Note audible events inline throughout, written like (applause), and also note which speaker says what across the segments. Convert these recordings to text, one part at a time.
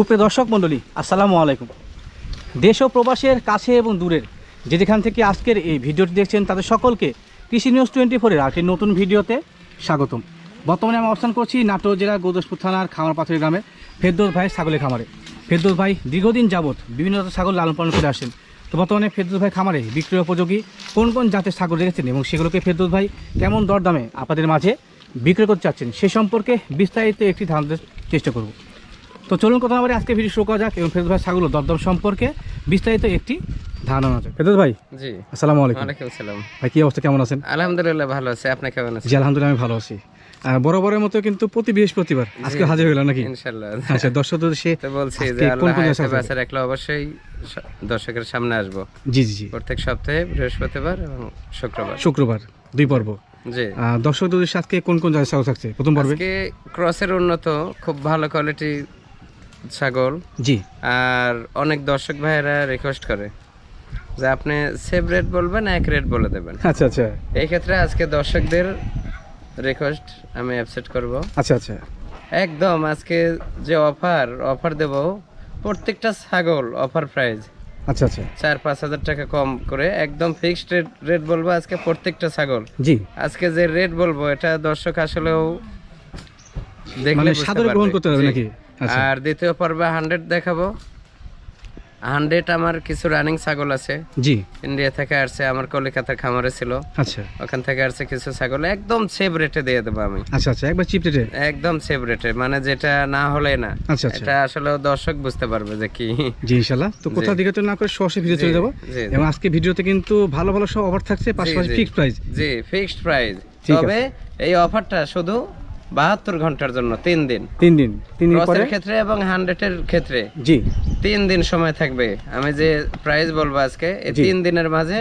Speaker 1: সুপ্রিয় দর্শক মণ্ডলী, আসসালামু আলাইকুম। দেশ ও প্রবাসের কাছে এবং দূরের যে যেখান থেকে আজকের এই ভিডিওটি দেখছেন, তাদের সকলকে কৃষি নিউজ টোয়েন্টি ফোরের আরেকটি নতুন ভিডিওতে স্বাগতম। বর্তমানে আমি অবস্থান করছি নাটোর জেলার গোদসপুর থানার খামার পাথরি গ্রামে ফেরদৌস ভাই ছাগলের খামারে। ফেরদোস ভাই দীর্ঘদিন যাবৎ বিভিন্ন ছাগল লালন পালন করে আসেন। তো বর্তমানে ফেরদৌস ভাই খামারে বিক্রয় উপযোগী কোন কোন জাতের ছাগল রেখেছেন এবং সেগুলোকে ফেরদৌস ভাই কেমন দরদামে আপনাদের মাঝে বিক্রয় করতে চাচ্ছেন, সে সম্পর্কে বিস্তারিত একটি ধারণা চেষ্টা করব। তো চলুন কথা বলে আজকে ভিডিও শুরু করা যাক এবং ফেরদৌস ভাই ছাগল দরদাম সম্পর্কে বিস্তারিত একটি ধারণা যাক। ফেরদৌস ভাই
Speaker 2: জি।
Speaker 1: আসসালামু আলাইকুম।
Speaker 2: ওয়ালাইকুম আসসালাম।
Speaker 1: ভাই কি অবস্থা? কেমন আছেন?
Speaker 2: আলহামদুলিল্লাহ ভালো আছে। আপনি কেমন আছেন?
Speaker 1: জি আলহামদুলিল্লাহ আমি ভালো আছি। বরাবরের মতো কিন্তু প্রতি বৃহস্পতিবার। আজকে হাজির হইলাম নাকি?
Speaker 2: ইনশাআল্লাহ।
Speaker 1: আচ্ছা দর্শকদের সে
Speaker 2: বলছি যে
Speaker 1: কোন কোন
Speaker 2: হায়াতে রাখলে অবশ্যই দর্শকের সামনে আসব।
Speaker 1: জি জি
Speaker 2: প্রত্যেক সপ্তাহে বৃহস্পতিবার এবং শুক্রবার।
Speaker 1: শুক্রবার দুই পর্ব।
Speaker 2: জি।
Speaker 1: উদ্দেশ্যে আজকে কোন কোন জায়গায় থাকছে? প্রথম পর্বে?
Speaker 2: ক্রসের উন্নত খুব ভালো কোয়ালিটি ছাগল।
Speaker 1: জি।
Speaker 2: আর অনেক দর্শক ভাইয়েরা রিকোয়েস্ট করে যে আপনি সেভ রেট বলবেন এক রেট বলে দেবেন।
Speaker 1: আচ্ছা আচ্ছা।
Speaker 2: এই ক্ষেত্রে আজকে দর্শকদের রিকোয়েস্ট আমি অ্যাপসেট করব।
Speaker 1: আচ্ছা আচ্ছা।
Speaker 2: একদম আজকে যে অফার অফার দেব প্রত্যেকটা ছাগল অফার প্রাইস
Speaker 1: আচ্ছা আচ্ছা।
Speaker 2: চার পাঁচ হাজার টাকা কম করে একদম ফিক্সড রেট রেট বলব আজকে প্রত্যেকটা ছাগল।
Speaker 1: জি।
Speaker 2: আজকে যে রেট বলব এটা দর্শক আসলেও দেখলে
Speaker 1: মানে সাদরে গ্রহণ করতে হবে নাকি?
Speaker 2: আর দ্বিতীয় পর্বে হান্ড্রেড দেখাবো। হান্ড্রেড আমার কিছু রানিং ছাগল আছে।
Speaker 1: জি।
Speaker 2: ইন্ডিয়া থেকে আসছে আমার কলিকাতার খামারে ছিল।
Speaker 1: আচ্ছা।
Speaker 2: ওখান থেকে আসছে কিছু ছাগল একদম সেভ রেটে দিয়ে দেবো আমি।
Speaker 1: আচ্ছা আচ্ছা একবার চিপ রেটে
Speaker 2: একদম সেভ রেটে মানে যেটা না হলে না।
Speaker 1: আচ্ছা আচ্ছা।
Speaker 2: এটা আসলে দর্শক বুঝতে পারবে যে কি।
Speaker 1: জি ইনশাল্লাহ। তো কোথাও দিকে তো না করে সরাসরি ভিডিও চলে যাব। এবং আজকে ভিডিওতে কিন্তু ভালো ভালো সব অফার থাকছে পাশাপাশি। ফিক্সড প্রাইস
Speaker 2: জি ফিক্সড প্রাইস তবে এই অফারটা শুধু বাহাত্তর ঘণ্টার জন্য তিন দিন।
Speaker 1: তিন দিন। তিন দিন পরে?
Speaker 2: ক্ষেত্রে এবং হান্ড্রেডের ক্ষেত্রে।
Speaker 1: জি।
Speaker 2: তিন দিন সময় থাকবে। আমি যে প্রাইস বলব আজকে এই তিন দিনের মাঝে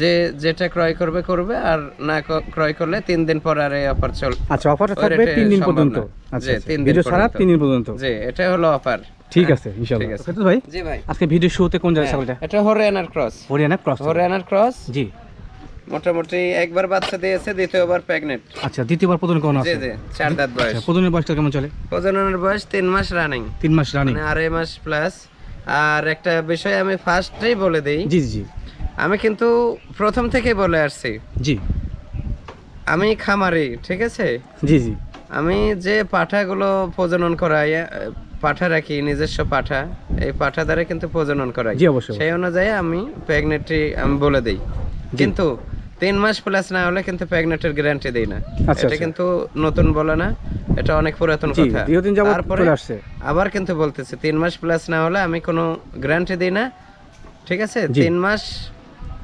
Speaker 2: যে যেটা ক্রয় করবে করবে আর না ক্রয় করলে তিন দিন পর আর এই অফার চল
Speaker 1: আচ্ছা অফারটা থাকবে তিন দিন পর্যন্ত। আচ্ছা আচ্ছা।
Speaker 2: তিন দিন পর্যন্ত।
Speaker 1: তিন দিন পর্যন্ত।
Speaker 2: জি এটা হলো অফার
Speaker 1: ঠিক আছে ইনশাআল্লাহ।
Speaker 2: ঠিক আছে।
Speaker 1: ভাই
Speaker 2: জি ভাই।
Speaker 1: আজকে ভিডিও শুরুতে কোন জায়গায় ছাগলটা?
Speaker 2: এটা হরিয়ানার ক্রস
Speaker 1: হরিয়ানা ক্রস
Speaker 2: হরিয়ানার ক্রস
Speaker 1: জি।
Speaker 2: মোটামুটি একবার বাচ্চা দিয়েছে দ্বিতীয়বার প্রেগনেন্ট
Speaker 1: আচ্ছা দ্বিতীয়বার প্রদান কোন আছে?
Speaker 2: জি চার দাঁত বয়স।
Speaker 1: আচ্ছা প্রদানের বয়সটা কেমন চলে?
Speaker 2: প্রজননের বয়স তিন মাস রানিং
Speaker 1: তিন মাস রানিং
Speaker 2: মানে আড়াই মাস প্লাস আর একটা বিষয় আমি ফার্স্টেই বলে দিই।
Speaker 1: জি জি জি।
Speaker 2: আমি কিন্তু প্রথম থেকে বলে আসছি।
Speaker 1: জি।
Speaker 2: আমি খামারি ঠিক আছে?
Speaker 1: জি জি।
Speaker 2: আমি যে পাঠাগুলো প্রজনন করাই পাঠা রাখি নিজস্ব পাঠা এই পাঠা দ্বারা কিন্তু প্রজনন করাই।
Speaker 1: অবশ্যই।
Speaker 2: সেই অনুযায়ী আমি প্রেগনেন্টি আমি বলে দিই। কিন্তু তিন মাস প্লাস না হলে কিন্তু প্রেগনেন্টের গ্যারান্টি দেই না।
Speaker 1: আচ্ছা,
Speaker 2: এটা
Speaker 1: আচ্ছা।
Speaker 2: কিন্তু নতুন বলে না এটা অনেক পুরাতন কথা।
Speaker 1: দীর্ঘদিন যাবত
Speaker 2: তারপরে
Speaker 1: আসছে।
Speaker 2: আবার কিন্তু বলতেছি তিন মাস প্লাস না হলে আমি কোনো গ্যারান্টি দিই না ঠিক আছে? তিন মাস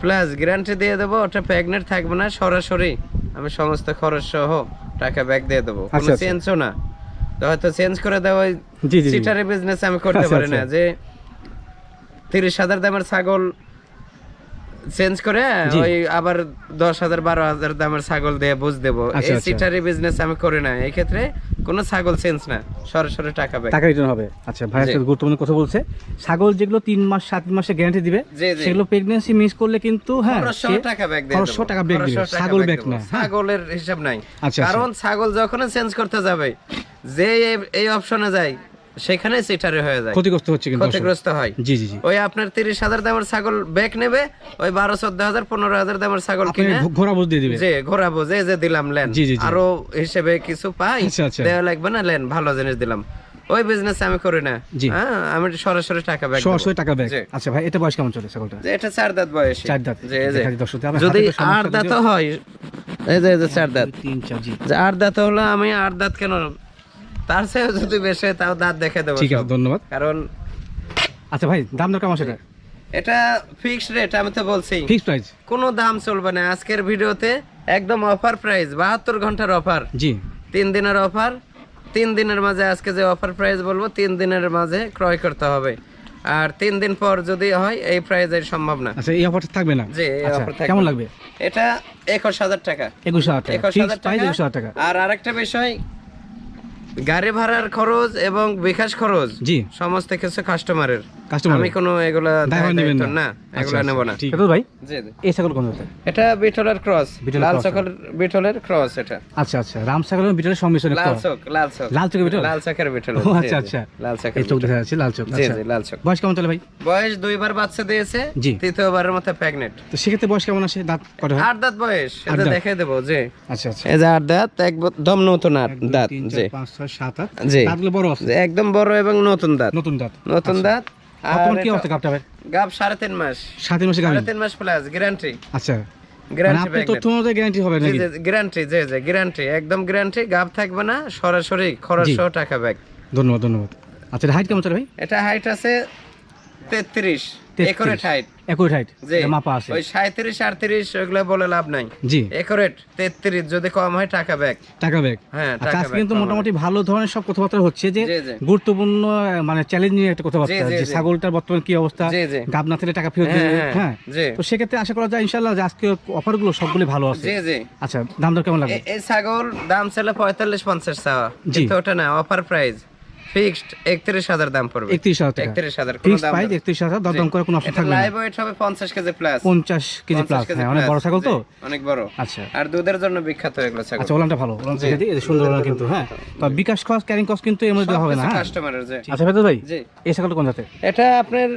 Speaker 2: প্লাস গ্যারান্টি দিয়ে দেবো ওটা প্রেগনেন্ট থাকবে না সরাসরি আমি সমস্ত খরচ সহ টাকা ব্যাক দিয়ে দেবো। কোনো
Speaker 1: আচ্ছা, আচ্ছা।
Speaker 2: চেঞ্জও না। তো হয়তো চেঞ্জ করে দেওয়া
Speaker 1: জি
Speaker 2: বিজনেস আমি করতে পারি না। যে তিরিশ হাজার দামের ছাগল চেঞ্জ করে ওই আবার দশ হাজার বারো হাজার দামের ছাগল দিয়ে বুঝ দেবো।
Speaker 1: আচ্ছা,
Speaker 2: এই
Speaker 1: আচ্ছা।
Speaker 2: সিটারি বিজনেস আমি করি না। এই ক্ষেত্রে কোনো ছাগল চেঞ্জ না। সরাসরি টাকা ব্যাক
Speaker 1: টাকা রিটার্ন হবে। আচ্ছা ভাই একটা গুরুত্বপূর্ণ কথা বলছে। ছাগল যেগুলো তিন মাস সাত মাসে গ্যারান্টি দিবে। সেগুলো প্রেগনেন্সি মিস করলে কিন্তু হ্যাঁ
Speaker 2: টাকা ব্যাক
Speaker 1: খরচ টাকা
Speaker 2: খরচ
Speaker 1: দিবে, ছাগল
Speaker 2: back
Speaker 1: না, হ্যাঁ।
Speaker 2: ছাগলের হিসাব নাই।
Speaker 1: আচ্ছা,
Speaker 2: কারণ ছাগল যখন চেঞ্জ করতে যাবে যে এই অপশনে যায় সেখানে সিটারে হয়ে যায়।
Speaker 1: ক্ষতিগ্রস্ত হচ্ছে কিন্তু
Speaker 2: ক্ষতিগ্রস্ত হয়।
Speaker 1: জি জি জি।
Speaker 2: ওই আপনার তিরিশ হাজার দামের ছাগল ব্যাক নেবে ওই বারো চোদ্দ হাজার পনেরো হাজার দামের ছাগল কিনে
Speaker 1: ঘোড়া বুঝ দিয়ে দিবে
Speaker 2: যে ঘোরাবো যে যে দিলাম লেন।
Speaker 1: জি, জি, জি।
Speaker 2: আরও হিসেবে কিছু পাই
Speaker 1: আচ্ছা, আচ্ছা।
Speaker 2: দেওয়া লাগবে না লেন ভালো জিনিস দিলাম। ওই বিজনেস আমি করি না।
Speaker 1: জি।
Speaker 2: হ্যাঁ আমি সরাসরি টাকা ব্যাক
Speaker 1: সরাসরি টাকা ব্যাগ। আচ্ছা ভাই এটা বয়স কেমন চলে ছাগলটা?
Speaker 2: যে এটা চার দাঁত বয়সী।
Speaker 1: চার দাঁত।
Speaker 2: এই যদি আট দাঁত হয় এই যে এই যে চার দাঁত।
Speaker 1: তিন চার জি।
Speaker 2: আট দাঁত হলো আমি আট দাঁত কেন তার চেয়েও যদি বেশি হয়, তাও দাঁত দেখে দেবো
Speaker 1: ঠিক আছে ধন্যবাদ।
Speaker 2: কারণ
Speaker 1: আচ্ছা ভাই দাম দর কেমন সেটা?
Speaker 2: এটা ফিক্সড রেট আমি তো বলছি।
Speaker 1: ফিক্স প্রাইস
Speaker 2: কোনো দাম চলবে না। আজকের ভিডিওতে একদম অফার প্রাইস বাহাত্তর ঘণ্টার অফার
Speaker 1: জি।
Speaker 2: তিন দিনের অফার তিন দিনের মাঝে আজকে যে অফার প্রাইস বলব তিন দিনের মাঝে ক্রয় করতে হবে। আর তিন দিন পর যদি হয় এই প্রাইজের সম্ভব না।
Speaker 1: আচ্ছা এই অফারটা থাকবে না?
Speaker 2: জি এই
Speaker 1: আচ্ছা
Speaker 2: অফার থাকবে
Speaker 1: কেমন লাগবে?
Speaker 2: এটা একুশ হাজার টাকা।
Speaker 1: একুশ হাজার টাকা
Speaker 2: একুশ
Speaker 1: ফিক্স
Speaker 2: হাজার
Speaker 1: প্রাইস
Speaker 2: টাকা।
Speaker 1: একুশ হাজার টাকা।
Speaker 2: আর আরেকটা বিষয় গাড়ি ভাড়ার খরচ এবং বিকাশ খরচ
Speaker 1: জি।
Speaker 2: সমস্ত কিছু কাস্টমারের আমি কোনো এগুলা দায়িত্ব
Speaker 1: না।
Speaker 2: না এগুলা নেব না।
Speaker 1: ঠিক। আছে ভাই এই ছাগল কোন জাতের?
Speaker 2: এটা বিটলের ক্রস লাল। চকের বিটলের ক্রস এটা।
Speaker 1: আচ্ছা আচ্ছা। রাম ছাগল এবং বিটলের সংমিশ্রণ
Speaker 2: লাল লাল
Speaker 1: লাল চকের বিটল?
Speaker 2: লাল বিটল
Speaker 1: আচ্ছা, আচ্ছা।
Speaker 2: লাল
Speaker 1: চোখ দেখা যাচ্ছে লাল চোখ
Speaker 2: জি
Speaker 1: আচ্ছা।
Speaker 2: জি লাল
Speaker 1: বয়স কেমন চলে ভাই?
Speaker 2: বয়স দুইবার বাচ্চা দিয়েছে
Speaker 1: জি।
Speaker 2: তৃতীয়বারের মতো প্রেগনেন্ট
Speaker 1: তো সেক্ষেত্রে বয়স কেমন আসে? দাঁত কটা হয়?
Speaker 2: আট দাঁত বয়স এটা
Speaker 1: দাঁত।
Speaker 2: দেখে দেবো জি।
Speaker 1: আচ্ছা আচ্ছা।
Speaker 2: এই যে আট দাঁত একদম নতুন আট দাঁত জি।
Speaker 1: পাঁচ ছয় সাত আট।
Speaker 2: জি।
Speaker 1: দাঁতগুলো বড় আছে?
Speaker 2: একদম বড় এবং নতুন দাঁত।
Speaker 1: নতুন দাঁত।
Speaker 2: নতুন দাঁত।
Speaker 1: বর্তমান কি অবস্থা ভাই
Speaker 2: গাব সাড়ে তিন মাস।
Speaker 1: সাত মাসে গাব?
Speaker 2: সাড়ে তিন মাস প্লাস গ্যারান্টি
Speaker 1: আচ্ছা। মানে
Speaker 2: গ্যারান্টি
Speaker 1: তথ্য অনুযায়ী গ্যারান্টি হবে নাকি?
Speaker 2: গ্যারান্টি জি জি গ্যারান্টি একদম গ্যারান্টি গাব থাকবে না সরাসরি খরচ সহ টাকা ব্যাগ
Speaker 1: ধন্যবাদ ধন্যবাদ। আচ্ছা হাইট কেমন চলে ভাই?
Speaker 2: এটা হাইট আছে তেত্রিশ। একরেট হাইট
Speaker 1: একুরেট হাইট মাপা আছে।
Speaker 2: ওই সাঁত্রিশ আটত্রিশ ওইগুলো বলে লাভ নাই।
Speaker 1: জি।
Speaker 2: একরেট তেত্রিশ যদি কম হয় টাকা ব্যাগ।
Speaker 1: টাকা ব্যাগ।
Speaker 2: হ্যাঁ
Speaker 1: আচ্ছা
Speaker 2: টাকা
Speaker 1: আজকে কিন্তু মোটামুটি ভালো ধরনের সব কথাবার্তা হচ্ছে যে
Speaker 2: জি, জি।
Speaker 1: গুরুত্বপূর্ণ মানে চ্যালেঞ্জিং একটা কথাবার্তা যে ছাগলটার বর্তমান কি অবস্থা
Speaker 2: জি, জি।
Speaker 1: গাব না থেকে টাকা ফেরত
Speaker 2: হ্যাঁ, হ্যাঁ।
Speaker 1: তো সেক্ষেত্রে আশা করা যায় ইনশাল্লাহ যে আজকে অফারগুলো সবগুলো ভালো আছে।
Speaker 2: জি জি।
Speaker 1: আচ্ছা দাম দর কেমন লাগবে
Speaker 2: এই ছাগল দাম ছিল পঁয়তাল্লিশ পঞ্চাশ চাওয়া
Speaker 1: জি।
Speaker 2: কিন্তু ওটা না অফার প্রাইস ফিক্সড দাম পড়বে। কোনো দাম
Speaker 1: দরদাম করে কোনো অপশন থাকবে
Speaker 2: লাইভ ওয়েট হবে কেজি প্লাস
Speaker 1: পঞ্চাশ কেজি প্লাস হ্যাঁ অনেক বড় ছাগল তো।
Speaker 2: অনেক বড়।
Speaker 1: আচ্ছা।
Speaker 2: আর দুধের জন্য বিখ্যাত এগুলো ছাগল।
Speaker 1: আচ্ছা ওলানটা ভালো। ওলান দেখে দিই, সুন্দর ওলান কিন্তু হ্যাঁ। তো বিকাশ কস্ট ক্যারিং কস্ট কিন্তু এর মধ্যে হবে না হ্যাঁ।
Speaker 2: কাস্টমারের যে
Speaker 1: আচ্ছা ভাই এই ছাগলটা কোন জাতের?
Speaker 2: এটা আপনার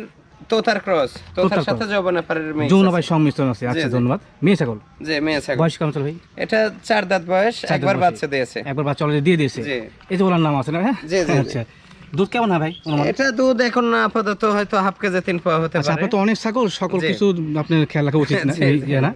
Speaker 2: তোতার ক্রস তোতার সাথে যৌবনা পারের মেয়ে
Speaker 1: যমুনা ভাই সংমিশ্রণ আছে। আচ্ছা
Speaker 2: জি।
Speaker 1: ধন্যবাদ। মেয়ে ছাগল?
Speaker 2: যে মেয়ে ছাগল।
Speaker 1: বয়স কেমন চল ভাই?
Speaker 2: এটা চার দাঁত বয়স একবার বাচ্চা দিয়েছে।
Speaker 1: একবার বাচ্চা অলরেডি দিয়ে দিয়েছে।
Speaker 2: জি।
Speaker 1: এই যে ওনার নাম আছে না হ্যাঁ?
Speaker 2: জি, জি, জি।
Speaker 1: আচ্ছা। দুধ কেমন হয় ভাই?
Speaker 2: এটা দুধ এখন না আপাতত হয়তো হাফ কেজি তিন পাওয়া হতে
Speaker 1: আচ্ছা
Speaker 2: পারে।
Speaker 1: আপনার তো অনেক ছাগল সকল কিছু আপনার খেয়াল রাখা উচিত (laughs) না এই। ইয়ে না।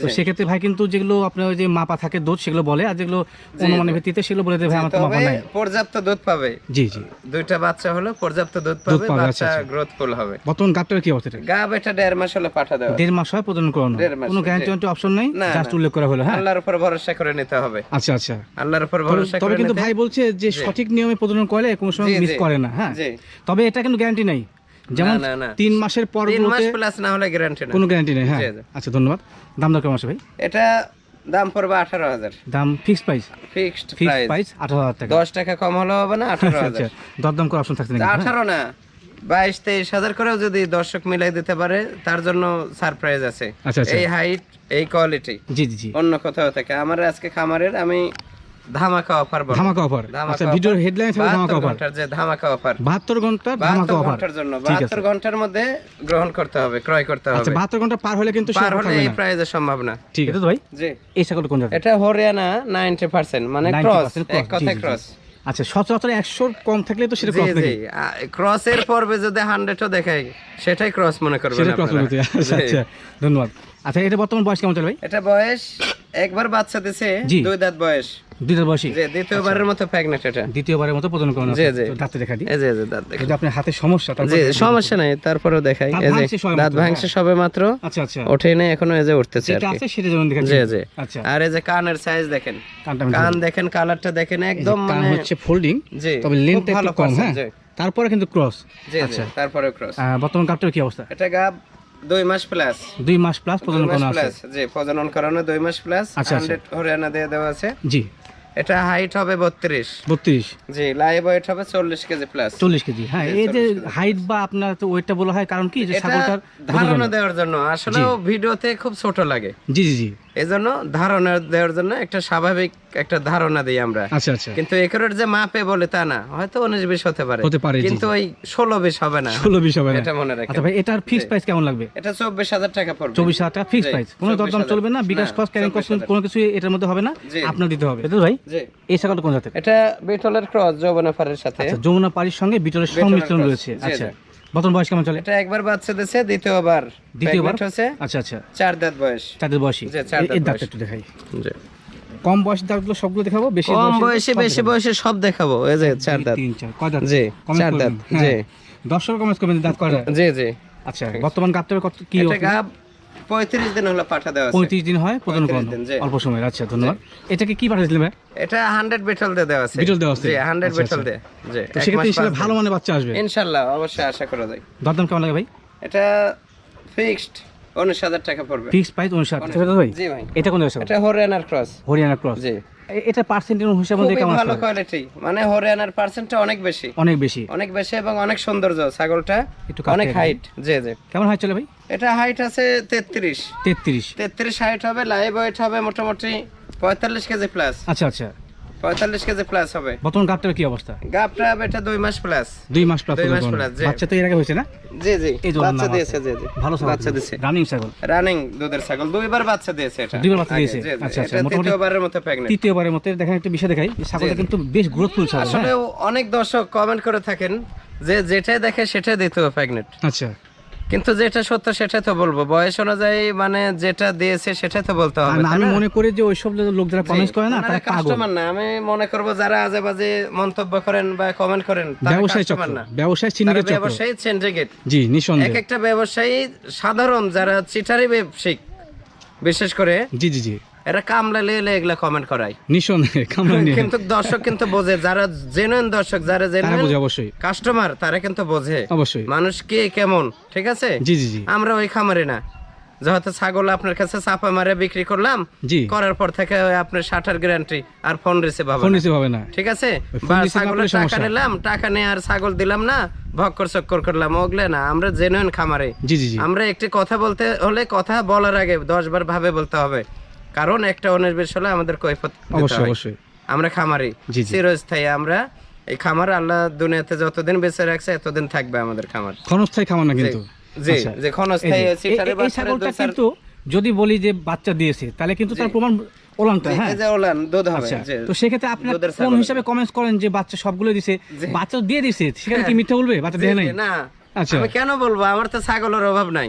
Speaker 1: তো। সেক্ষেত্রে ভাই কিন্তু যেগুলো আপনার ওই যে মাপা থাকে দুধ সেগুলো বলে আর যেগুলো অনুমানের ভিত্তিতে সেগুলো বলে ভাই আমার তো মাপা নাই।
Speaker 2: পর্যাপ্ত দুধ পাবে।
Speaker 1: জি জি।
Speaker 2: দুইটা বাচ্চা হলো পর্যাপ্ত দুধ পাবে বাচ্চা
Speaker 1: আচ্ছা, আচ্ছা।
Speaker 2: গ্রোথ ফুল হবে।
Speaker 1: বর্তমান গাবটার কি অবস্থা?
Speaker 2: গাব এটা দেড় মাস হলে পাঠা দেওয়া।
Speaker 1: দেড় মাস হয় প্রদান করানো? কোনো। গ্যারান্টি অপশন নেই? জাস্ট উল্লেখ করা হলো হ্যাঁ?
Speaker 2: আল্লাহর উপর ভরসা করে নিতে হবে।
Speaker 1: আচ্ছা আচ্ছা।
Speaker 2: আল্লাহর উপর ভরসা
Speaker 1: তবে কিন্তু ভাই বলছে যে সঠিক নিয়মে প্রজনন করলে কোনো সময় মিস। করে না হ্যাঁ। তবে এটা কিন্তু গ্যারান্টি নাই। যেমন। তিন মাসের পর
Speaker 2: তিন মাস প্লাস না হলে গ্যারান্টি
Speaker 1: কোনো গ্যারান্টি নেই হ্যাঁ। আচ্ছা ধন্যবাদ। দাম দর কেমন আছে ভাই?
Speaker 2: এটা দাম পড়বে আঠারো হাজার।
Speaker 1: দাম ফিক্স প্রাইস
Speaker 2: ফিক্সড প্রাইস
Speaker 1: আঠারো হাজার টাকা।
Speaker 2: দশ টাকা কম হলেও হবে না আঠারো
Speaker 1: আচ্ছা।
Speaker 2: হাজার।
Speaker 1: দরদাম করার অপশন থাকছে হ্যাঁ?
Speaker 2: আঠারো না বাইশ তেইশ হাজার করেও যদি দর্শক মিলাই দিতে পারে তার জন্য সারপ্রাইজ আছে।
Speaker 1: আচ্ছা, আচ্ছা।
Speaker 2: এই হাইট এই কোয়ালিটি
Speaker 1: জি জি জি।
Speaker 2: অন্য কোথাও থেকে। আমার আজকে খামারের আমি ধামাকা অফার
Speaker 1: ধামাকা অফার। আচ্ছা ভিডিওর হেডলাইন থাকবে ধামাকা
Speaker 2: বাহাত্তর
Speaker 1: অফার।
Speaker 2: ঘণ্টার যে ধামাকা অফার।
Speaker 1: বাহাত্তর ঘণ্টা ধামাকা অফার।
Speaker 2: ঘণ্টার জন্য
Speaker 1: ঠিক আছে।
Speaker 2: বাহাত্তর ঘণ্টার মধ্যে গ্রহণ করতে হবে ক্রয় করতে
Speaker 1: আচ্ছা
Speaker 2: হবে।
Speaker 1: বাহাত্তর ঘণ্টা পার হলে কিন্তু
Speaker 2: পার হলে এই
Speaker 1: না।
Speaker 2: প্রাইজের সম্ভাবনা
Speaker 1: ঠিক আছে। ভাই
Speaker 2: জি।
Speaker 1: এই ছাগল কোন জায়গায়
Speaker 2: এটা হরিয়ানা নাইনটি পার্সেন্ট মানে ক্রস এক ক্রস।
Speaker 1: আচ্ছা সচরাচর একশোর কম থাকলে তো সেটা ক্রস
Speaker 2: জি।
Speaker 1: নাকি
Speaker 2: ক্রসের পর্বে যদি হান্ড্রেডও সেটাই ক্রস মনে করবেন
Speaker 1: সেটা ক্রস আচ্ছা। আচ্ছা ধন্যবাদ। আচ্ছা এটা বর্তমান বয়স কেমন চলে ভাই?
Speaker 2: এটা বয়স একবার বাচ্চা দিছে দুই দাঁত বয়স।
Speaker 1: দুইটার বয়সী?
Speaker 2: যে দ্বিতীয়বারের মতো প্রেগনেন্ট এটা।
Speaker 1: দ্বিতীয়বারের মতো প্রদান করানো
Speaker 2: জি, জি।
Speaker 1: দাঁতে দেখা দিই।
Speaker 2: এই যে দাঁত দেখেন
Speaker 1: আপনার হাতে সমস্যা
Speaker 2: জি সমস্যা নাই তারপরেও দেখাই। এই যে দাঁত ভাঙছে সবে মাত্র
Speaker 1: আচ্ছা আচ্ছা।
Speaker 2: ওঠে নাই এখনও এই যে উঠতেছে আর
Speaker 1: আছে সেটা যেমন দেখা
Speaker 2: জি জি।
Speaker 1: আচ্ছা।
Speaker 2: আর এই যে কানের সাইজ দেখেন। কান দেখেন কালারটা দেখেন একদম মানে
Speaker 1: হচ্ছে ফোল্ডিং তবে লেন্থটা একটু কম হ্যাঁ। তারপরে কিন্তু ক্রস
Speaker 2: জি
Speaker 1: আচ্ছা।
Speaker 2: তারপরে ক্রস
Speaker 1: বর্তমান কি অবস্থা?
Speaker 2: এটা গাব দুই মাস প্লাস
Speaker 1: দুই মাস প্লাস
Speaker 2: প্রজনন
Speaker 1: করানো আছে।
Speaker 2: জি প্রজনন করানো দুই মাস প্লাস
Speaker 1: আচ্ছা, আচ্ছা।
Speaker 2: হান্ড্রেড হরিয়ানা দিয়ে দেওয়া আছে।
Speaker 1: জি।
Speaker 2: এটা হাইট হবে বত্রিশ।
Speaker 1: বত্রিশ।
Speaker 2: জি লাইভ ওয়েট হবে চল্লিশ কেজি প্লাস
Speaker 1: চল্লিশ কেজি হ্যাঁ এই যে হাইট বা আপনার তো ওয়েটটা বলা হয় কারণ কি? যে ছাগলটার
Speaker 2: ধারণা দেওয়ার জন্য। আসলে ভিডিওতে খুব ছোট লাগে।
Speaker 1: জি জি জি।
Speaker 2: এই জন্য ধারণা দেওয়ার জন্য একটা স্বাভাবিক একটা ধারণা দিই আমরা।
Speaker 1: আচ্ছা আচ্ছা।
Speaker 2: কিন্তু একরের যে মাপে বলে তা না হয়তো হতে পারে।
Speaker 1: হতে পারে,
Speaker 2: কিন্তু ওই হবে না।
Speaker 1: হবে না।
Speaker 2: এটা মনে রাখেন।
Speaker 1: আচ্ছা ভাই এটার ফিক্স প্রাইস কেমন লাগবে?
Speaker 2: এটা চব্বিশ হাজার টাকা পড়বে।
Speaker 1: চব্বিশ হাজার টাকা ফিক্স প্রাইস কোনো
Speaker 2: 24,000
Speaker 1: দরদাম চলবে না বিকাশ কস্ট ক্যারিং কস্ট কোনো কিছু এটার মধ্যে হবে না আপনার দিতে হবে। এটা ভাই
Speaker 2: জি।
Speaker 1: এই ছাগলটা কোন জাতের?
Speaker 2: এটা বিটলের ক্রস যৌবনাফারের সাথে।
Speaker 1: আচ্ছা যমুনা পাড়ির সঙ্গে বিটলের সংমিশ্রণ রয়েছে। আচ্ছা। বর্তমান বয়স কেমন চলে?
Speaker 2: এটা একবার বাচ্চা দিয়েছে দ্বিতীয়বার
Speaker 1: দ্বিতীয়বার?
Speaker 2: হচ্ছে
Speaker 1: আচ্ছা আচ্ছা।
Speaker 2: চার দাঁত বয়স।
Speaker 1: বয়সী?
Speaker 2: চার
Speaker 1: এ- এর
Speaker 2: দাঁত
Speaker 1: দাঁতটা একটু দেখাই।
Speaker 2: জি।
Speaker 1: কম বয়সের দাঁতগুলো সবগুলো দেখাবো? বেশি
Speaker 2: কম বয়সে বেশি বয়সে সব দেখাবো। এই যে চার দাঁত।
Speaker 1: তিন চার। কয় দাঁত?
Speaker 2: জি চার দাঁত। জি।
Speaker 1: দশ দর্শক কমেন্ট করবেন দাঁত কয়
Speaker 2: জি জি।
Speaker 1: আচ্ছা বর্তমান গাবটার কত কি
Speaker 2: এটা গাব পঁয়ত্রিশ দিন হলো পাঠা দেওয়া আছে।
Speaker 1: পঁয়ত্রিশ দিন হয় প্রদান
Speaker 2: 35।
Speaker 1: অল্প সময় আচ্ছা ধন্যবাদ। এটাকে কি পাঠিয়েছিলেন ভাই?
Speaker 2: এটা হান্ড্রেড বেটল দিয়ে দেওয়া আছে।
Speaker 1: বেটল দেওয়া আছে?
Speaker 2: জি হান্ড্রেড
Speaker 1: আচ্ছা,
Speaker 2: বিটল
Speaker 1: আচ্ছা।
Speaker 2: দিয়ে। জি
Speaker 1: তো সেক্ষেত্রে ইনশাআল্লাহ ভালো মানের বাচ্চা আসবে?
Speaker 2: ইনশাল্লাহ অবশ্যই আশা করা যায়।
Speaker 1: দরদাম কেমন লাগে ভাই?
Speaker 2: এটা ফিক্সড উনিশ হাজার টাকা পড়বে।
Speaker 1: ফিক্সড প্রাইস অনুসারে ভাই?
Speaker 2: জি ভাই।
Speaker 1: এটা কোন জায়গা
Speaker 2: এটা হরিয়ানার ক্রস
Speaker 1: হরিয়ানার ক্রস
Speaker 2: জি।
Speaker 1: এটা পার্সেন্টেজ হিসাবে
Speaker 2: খুবই
Speaker 1: কেমন
Speaker 2: ভালো কোয়ালিটি মানে হরিয়ানার পার্সেন্টটা অনেক বেশি।
Speaker 1: অনেক বেশি।
Speaker 2: অনেক বেশি এবং অনেক সৌন্দর্য ছাগলটা
Speaker 1: একটু
Speaker 2: অনেক হাইট জি জি।
Speaker 1: কেমন হয় চলে ভাই?
Speaker 2: এটা হাইট আছে তেত্রিশ।
Speaker 1: তেত্রিশ।
Speaker 2: তেত্রিশ হাইট হবে লাইভ ওয়েট হবে মোটামুটি পঁয়তাল্লিশ কেজি প্লাস
Speaker 1: আচ্ছা আচ্ছা।
Speaker 2: পঁয়তাল্লিশ কেজি প্লাস হবে।
Speaker 1: বর্তমান গাবটার কি অবস্থা?
Speaker 2: হবে এটা দুই মাস প্লাস
Speaker 1: দুই মাস প্লাস
Speaker 2: দুই মাস plus, জি।
Speaker 1: বাচ্চা তো এর আগে হয়েছে না?
Speaker 2: জি জি। বাচ্চা দিয়েছে জি জি।
Speaker 1: ভালো
Speaker 2: বাচ্চা দিয়েছে।
Speaker 1: রানিং ছাগল।
Speaker 2: রানিং দুধের ছাগল। দুইবার বাচ্চা দিয়েছে এটা।
Speaker 1: দুইবার বাচ্চা দিয়েছে? আচ্ছা, আচ্ছা, মোটামুটি-
Speaker 2: তৃতীয়বারের মতো প্রেগনেন্ট
Speaker 1: তৃতীয়বারের মতো। দেখেন একটু বিষয় দেখাই। ছাগলটা কিন্তু বেশ গ্রোথফুল ছাগল হ্যাঁ?
Speaker 2: আসলে অনেক দর্শক কমেন্ট করে থাকেন যে যেটাই দেখে সেটাই দিতে হবে প্রেগনেন্ট
Speaker 1: আচ্ছা।
Speaker 2: কিন্তু যেটা সত্য সেটাই তো বলব। বয়স অনুযায়ী মানে যেটা দিয়েছে সেটাই তো বলতে হবে
Speaker 1: আমি মনে করি যে ওইসব লোক যারা কমেন্ট করে না তারা
Speaker 2: কাস্টমার না। আমি মনে করব যারা আজে বাজে মন্তব্য করেন বা কমেন্ট করেন তারা
Speaker 1: ব্যবসায়ী চক্র
Speaker 2: কাস্টমার না।
Speaker 1: ব্যবসায়ী সিন্ডিকেট চক্র।
Speaker 2: ব্যবসায়ী সিন্ডিকেট
Speaker 1: জি
Speaker 2: এক একটা ব্যবসায়ী সাধারণ যারা চিটারি ব্যবসায়িক বিশেষ করে
Speaker 1: জি জি জি।
Speaker 2: এরা কামলা লেলে এগুলা কমেন্ট
Speaker 1: নিঃসন্দেহে কামড় নিয়ে
Speaker 2: কিন্তু দর্শক কিন্তু বোঝে যারা জেনুইন দর্শক যারা জেনুইন
Speaker 1: বোঝে অবশ্যই।
Speaker 2: কাস্টমার তারা কিন্তু বোঝে।
Speaker 1: অবশ্যই।
Speaker 2: মানুষ কে কেমন ঠিক আছে?
Speaker 1: জি জি জি।
Speaker 2: আমরা ওই খামারে না। যেহেতু ছাগল আপনার কাছে চাপা মারে বিক্রি করলাম করার পর থেকে আপনার শাটার গ্যারান্টি আর ফোন রিসিভ হবে
Speaker 1: ফোন রিসিভ হবে না।
Speaker 2: ঠিক আছে? বা ছাগলের টাকা নিলাম টাকা নিয়ে আর ছাগল দিলাম না ভক্কর চক্কর করলাম ওগুলো না। আমরা জেনুইন খামারে।
Speaker 1: জি জি জি।
Speaker 2: আমরা একটি কথা বলতে হলে কথা বলার আগে দশ বার ভাবে বলতে হবে। কারণ একটা অনির্বেশ হলে আমাদের কৈফত
Speaker 1: অবশ্যই অবশ্যই।
Speaker 2: আমরা খামারি। চিরস্থায়ী আমরা। এই খামার আল্লাহ দুনিয়াতে যতদিন বেঁচে রাখছে এতদিন থাকবে আমাদের খামার।
Speaker 1: ক্ষণস্থায়ী খামার না কিন্তু?
Speaker 2: জি
Speaker 1: আচ্ছা।
Speaker 2: যে ক্ষণস্থায়ী
Speaker 1: এই ছাগলটা কিন্তু যদি বলি যে বাচ্চা দিয়েছে তাহলে কিন্তু তার প্রমাণ ওলানটা হ্যাঁ?
Speaker 2: যে ওলান দুধ হবে
Speaker 1: আচ্ছা। তো সেক্ষেত্রে
Speaker 2: দুধের
Speaker 1: কোন হিসাবে কমেন্টস করেন যে বাচ্চা সবগুলো দিছে। বাচ্চা দিয়ে দিছে সেখানে কি মিথ্যা বলবে? বাচ্চা দেয় নাই?
Speaker 2: না। আমি কেন বলব? আমার তো ছাগলের অভাব নাই।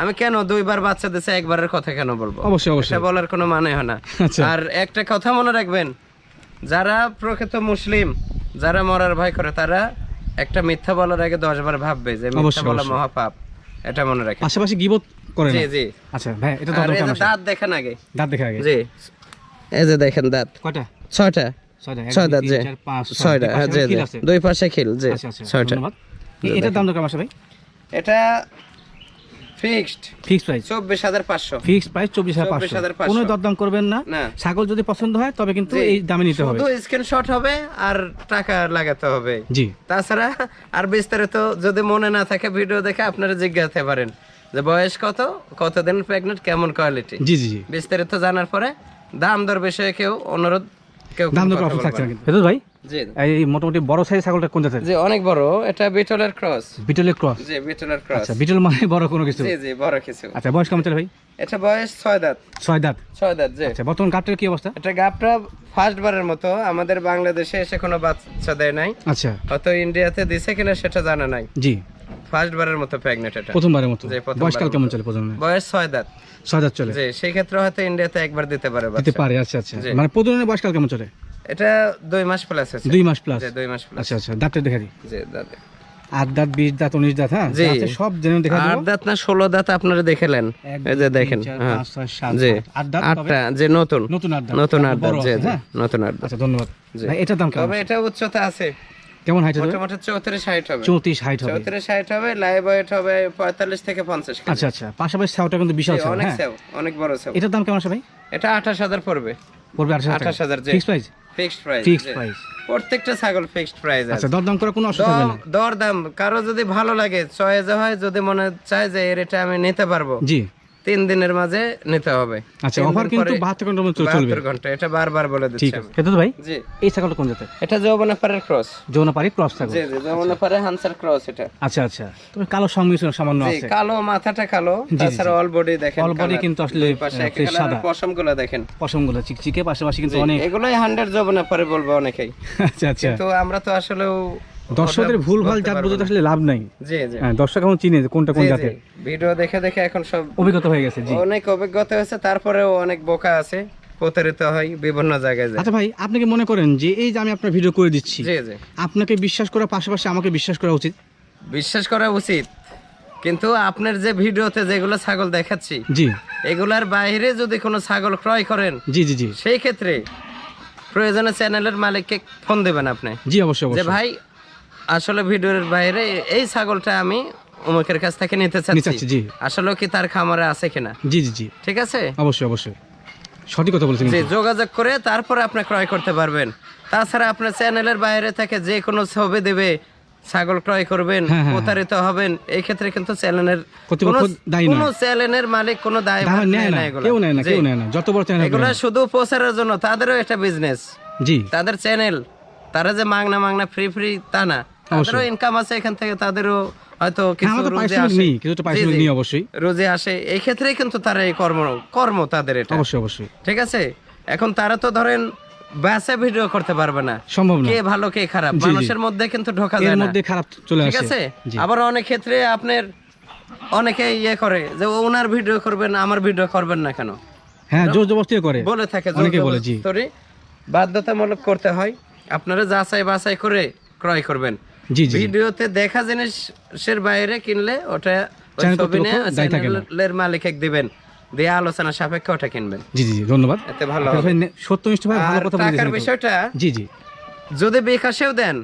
Speaker 2: আমি কেন দুইবার বাচ্চা দিছে একবারের কথা কেন বলব?
Speaker 1: অবশ্যই অবশ্যই।
Speaker 2: বলার কোনো মানে হয় না।
Speaker 1: আচ্ছা।
Speaker 2: আর একটা কথা মনে রাখবেন যারা প্রকৃত মুসলিম যারা মরার ভয় করে তারা একটা মিথ্যা বলার আগে দশ বার ভাববে যে মিথ্যা বলা মহাপাপ। এটা মনে রাখেন।
Speaker 1: গিবত করে
Speaker 2: জি জি।
Speaker 1: আচ্ছা ভাই এটা তো
Speaker 2: দাঁত দেখেন আগে।
Speaker 1: দাঁত দেখা আগে।
Speaker 2: জি। এই যে দেখেন দাঁত।
Speaker 1: কয়টা?
Speaker 2: ছয়টা।
Speaker 1: ছয়টা।
Speaker 2: জি। ছয়টা হ্যাঁ জি দুই পাশে খিল জি।
Speaker 1: আচ্ছা আচ্ছা।
Speaker 2: ছয়টা।
Speaker 1: এটার দাম দরকার ভাই?
Speaker 2: এটা ফিক্সড
Speaker 1: ফিক্স প্রাইস
Speaker 2: চব্বিশ হাজার
Speaker 1: প্রাইস চব্বিশ হাজার পাঁচশো।
Speaker 2: 24,500
Speaker 1: কোনো দরদাম করবেন না।
Speaker 2: না।
Speaker 1: ছাগল যদি পছন্দ হয় তবে কিন্তু এই দামে নিতে হবে।
Speaker 2: শুধু স্ক্রিনশট হবে আর টাকা লাগাতে হবে।
Speaker 1: জি।
Speaker 2: তাছাড়া আর বিস্তারিত যদি মনে না থাকে ভিডিও দেখে আপনারা জিজ্ঞাসা পারেন যে বয়স কত কতদিন প্রেগনেন্ট কেমন কোয়ালিটি
Speaker 1: জি জি।
Speaker 2: বিস্তারিত জানার পরে দাম দর বিষয়ে কেউ অনুরোধ
Speaker 1: দাম
Speaker 2: কোনো
Speaker 1: দরকার
Speaker 2: কথা
Speaker 1: অফার থাকছে কিন্তু ভাই? এই মোটামুটি বড় সাইজ ছাগলটা কোন জাতের?
Speaker 2: জি অনেক বড়। এটা বিটলের ক্রস
Speaker 1: বিটলের ক্রস
Speaker 2: জি বিটলের ক্রস
Speaker 1: আচ্ছা বিটল মানে বড় কোনো কিছু?
Speaker 2: জি জি বড় কিছু।
Speaker 1: আচ্ছা বয়স কেমন চলে ভাই?
Speaker 2: এটা বয়স ছয় দাঁত।
Speaker 1: ছয় দাঁত?
Speaker 2: ছয় দাঁত জি।
Speaker 1: আচ্ছা বর্তমান কাপটার কি অবস্থা?
Speaker 2: এটা ফার্স্ট বারের মতো। আমাদের বাংলাদেশে এসে কোনো বাচ্চা দেয় নাই।
Speaker 1: আচ্ছা।
Speaker 2: হয়তো ইন্ডিয়াতে দিছে কিনা সেটা জানা নাই।
Speaker 1: জি।
Speaker 2: ফার্স্ট বারের মতো প্রেগনেন্ট এটা।
Speaker 1: প্রথমবারের মতো? বয়সকাল
Speaker 2: মতো।
Speaker 1: কেমন চলে প্রজননে
Speaker 2: বয়স দাঁত।
Speaker 1: দাঁত চলে?
Speaker 2: জি সেই ক্ষেত্রে হয়তো ইন্ডিয়াতে একবার দিতে পারে
Speaker 1: দিতে পারে আচ্ছা আচ্ছা। মানে প্রজননের বয়সকাল কেমন চলে?
Speaker 2: এটা মাস প্লাস আছে।
Speaker 1: মাস প্লাস
Speaker 2: জি মাস প্লাস
Speaker 1: আচ্ছা আচ্ছা দাঁতটা দেখা দিই।
Speaker 2: জি
Speaker 1: আট দাঁত বিশ দাঁত উনিশ দাঁত হ্যাঁ? আছে সব জেনে দেখা
Speaker 2: আট দাঁত না ষোলো দাঁত আপনারা দেখেলেন। এই যে দেখেন হ্যাঁ। জি আটটা যে নতুন।
Speaker 1: নতুন আট দাঁত।
Speaker 2: নতুন আট দাঁত
Speaker 1: হ্যাঁ?
Speaker 2: নতুন আট দাঁত।
Speaker 1: আচ্ছা ধন্যবাদ। এটার দাম
Speaker 2: তবে এটা উচ্চতা আছে।
Speaker 1: কেমন হাইট হবে
Speaker 2: মোটামুটি চৌত্রিশ হাইট হবে।
Speaker 1: চৌত্রিশ হাইট হবে।
Speaker 2: চৌত্রিশ হাইট হবে লাইভ ওয়েট হবে পঁয়তাল্লিশ থেকে পঞ্চাশ কেজি।
Speaker 1: আচ্ছা আচ্ছা। পাশাপাশি কিন্তু বিশাল
Speaker 2: অনেক
Speaker 1: হ্যাঁ?
Speaker 2: অনেক বড়
Speaker 1: এটার দাম কেমন আছে ভাই?
Speaker 2: এটা আঠাশ হাজার পড়বে।
Speaker 1: পড়বে আঠাশ
Speaker 2: আঠাশ হাজার জি।
Speaker 1: Fix price
Speaker 2: fixed price
Speaker 1: fixed price
Speaker 2: প্রত্যেকটা ছাগল ফিক্সড প্রাইস আছে।
Speaker 1: আচ্ছা দরদাম করার কোনো অসুবিধা হবে না।
Speaker 2: দর কারও যদি ভালো লাগে চয়েজে হয় যদি মনে চায় যে এর এটা আমি নিতে পারব।
Speaker 1: জি।
Speaker 2: তিন দিনের মাঝে নিতে হবে।
Speaker 1: আচ্ছা অফার কিন্তু
Speaker 2: পরে
Speaker 1: বাহাত্তর ঘণ্টার মধ্যে চলবে।
Speaker 2: 72 ঘণ্টা এটা বারবার বলে দিচ্ছি ঠিক
Speaker 1: আছে।
Speaker 2: আমি।
Speaker 1: ভাই?
Speaker 2: জি।
Speaker 1: এই ছাগলটা কোন জাতের?
Speaker 2: এটা যৌবনাপাড়ের ক্রস।
Speaker 1: যৌনপাড়ি ক্রস ছাগল।
Speaker 2: জি জি যৌবনাপাড়ে হানসার ক্রস এটা।
Speaker 1: আচ্ছা আচ্ছা। তবে কালো সংমিশ্রণ সামান্য আছে।
Speaker 2: জি কালো মাথাটা কালো। তাছাড়া অল বডি দেখেন
Speaker 1: অল
Speaker 2: বডি
Speaker 1: কিন্তু আসলে, সাদা।
Speaker 2: পশমগুলো দেখেন।
Speaker 1: পশমগুলো চিকচিকে পাশাপাশি কিন্তু অনেক।
Speaker 2: এগুলোই হান্ড্রেড যৌবনাপাড়ে বলব অনেকেই।
Speaker 1: আচ্ছা আচ্ছা।
Speaker 2: তো আমরা তো আসলেও
Speaker 1: দর্শকদের ভুল ভালো জাত বোঝাতে আসলে লাভ নাই।
Speaker 2: জি জি।
Speaker 1: হ্যাঁ দর্শক এখন চিনে কোনটা কোন। জাতের।
Speaker 2: ভিডিও দেখে দেখে এখন সব
Speaker 1: অভিজ্ঞতা হয়ে গেছে জি।
Speaker 2: অনেক অভিজ্ঞতা হয়েছে তারপরেও অনেক বোকা আছে প্রতারিত হয় বিভিন্ন জায়গায় যায়।
Speaker 1: আচ্ছা ভাই আপনি কি মনে করেন যে এই যে আমি আপনার ভিডিও করে দিচ্ছি
Speaker 2: জি জি।
Speaker 1: আপনাকে বিশ্বাস করার পাশাপাশি আমাকে বিশ্বাস করা উচিত?
Speaker 2: বিশ্বাস করা উচিত কিন্তু আপনার যে ভিডিওতে যেগুলো ছাগল দেখাচ্ছি
Speaker 1: জি।
Speaker 2: এগুলার বাইরে যদি কোনো ছাগল ক্রয় করেন
Speaker 1: জি জি জি।
Speaker 2: সেই ক্ষেত্রে প্রয়োজনে চ্যানেলের মালিককে ফোন দেবেন আপনি।
Speaker 1: জি অবশ্যই
Speaker 2: যে
Speaker 1: অবশ্যই।
Speaker 2: ভাই আসলে ভিডিওর বাইরে এই ছাগলটা আমি অমুকের কাছ থেকে নিতে
Speaker 1: চাচ্ছি, জি।
Speaker 2: আসলে কি তার খামারে আছে কিনা?
Speaker 1: জি জি জি।
Speaker 2: ঠিক আছে?
Speaker 1: অবশ্যই অবশ্যই। সঠিক কথা বলেছেন
Speaker 2: জি যোগাযোগ করে তারপরে আপনি ক্রয় করতে পারবেন। তাছাড়া আপনার চ্যানেলের বাইরে থেকে যে কোনো ছবি দেবে ছাগল ক্রয় করবেন
Speaker 1: হ্যাঁ, হ্যাঁ,
Speaker 2: প্রতারিত হবেন এই ক্ষেত্রে কিন্তু চ্যানেলের কোনো- চ্যানেলের মালিক কোনো দায়
Speaker 1: নেয় না কেউ নেয় না কেউ নেয় না যত বড় চ্যানেল
Speaker 2: এগুলো শুধু প্রচারের জন্য তাদেরও একটা বিজনেস
Speaker 1: জি।
Speaker 2: তাদের চ্যানেল তারা যে মাগনা মাগনা ফ্রি ফ্রি তা না। তাদেরও ইনকাম আছে এখান থেকে তাদেরও হয়তো কিছু রুজি আসে।
Speaker 1: কিছুটা পারিশ্রমিক
Speaker 2: জি।
Speaker 1: অবশ্যই।
Speaker 2: রোজে আসে। এই ক্ষেত্রেই কিন্তু তারা এই কর্ম কর্ম তাদের এটা।
Speaker 1: অবশ্যই অবশ্যই।
Speaker 2: ঠিক আছে? এখন তারা তো ধরেন বাসে ভিডিও করতে পারবে না।
Speaker 1: সম্ভব না।
Speaker 2: কে ভালো কে খারাপ। মানুষের মধ্যে কিন্তু ঢোকা যায় না।
Speaker 1: মধ্যে খারাপ চলে
Speaker 2: ঠিক আছে? আবার অনেক ক্ষেত্রে আপনার অনেকে ইয়ে করে যে ওনার ভিডিও করবেন আমার ভিডিও করবেন না কেন?
Speaker 1: হ্যাঁ জোর জবরদস্তিও করে।
Speaker 2: বলে থাকে
Speaker 1: অনেকে বলে, জি।
Speaker 2: বাধ্যতামূলক করতে হয়। আপনারা যাচাই বাছাই করে ক্রয় করবেন।
Speaker 1: জি জি
Speaker 2: ভিডিওতে দেখা জিনিসের বাইরে কিনলে ওটা। চ্যানেলের মালিক দিবেন। দিয়ে আলোচনা সাপেক্ষে ওটা কিনবেন।
Speaker 1: জি জি ধন্যবাদ।
Speaker 2: এতে ভালো
Speaker 1: সত্যনিষ্ঠ ভাই ভালো কথা বলেছেন
Speaker 2: টাকার বিষয়টা
Speaker 1: জি জি।
Speaker 2: যদি বিকাশেও দেন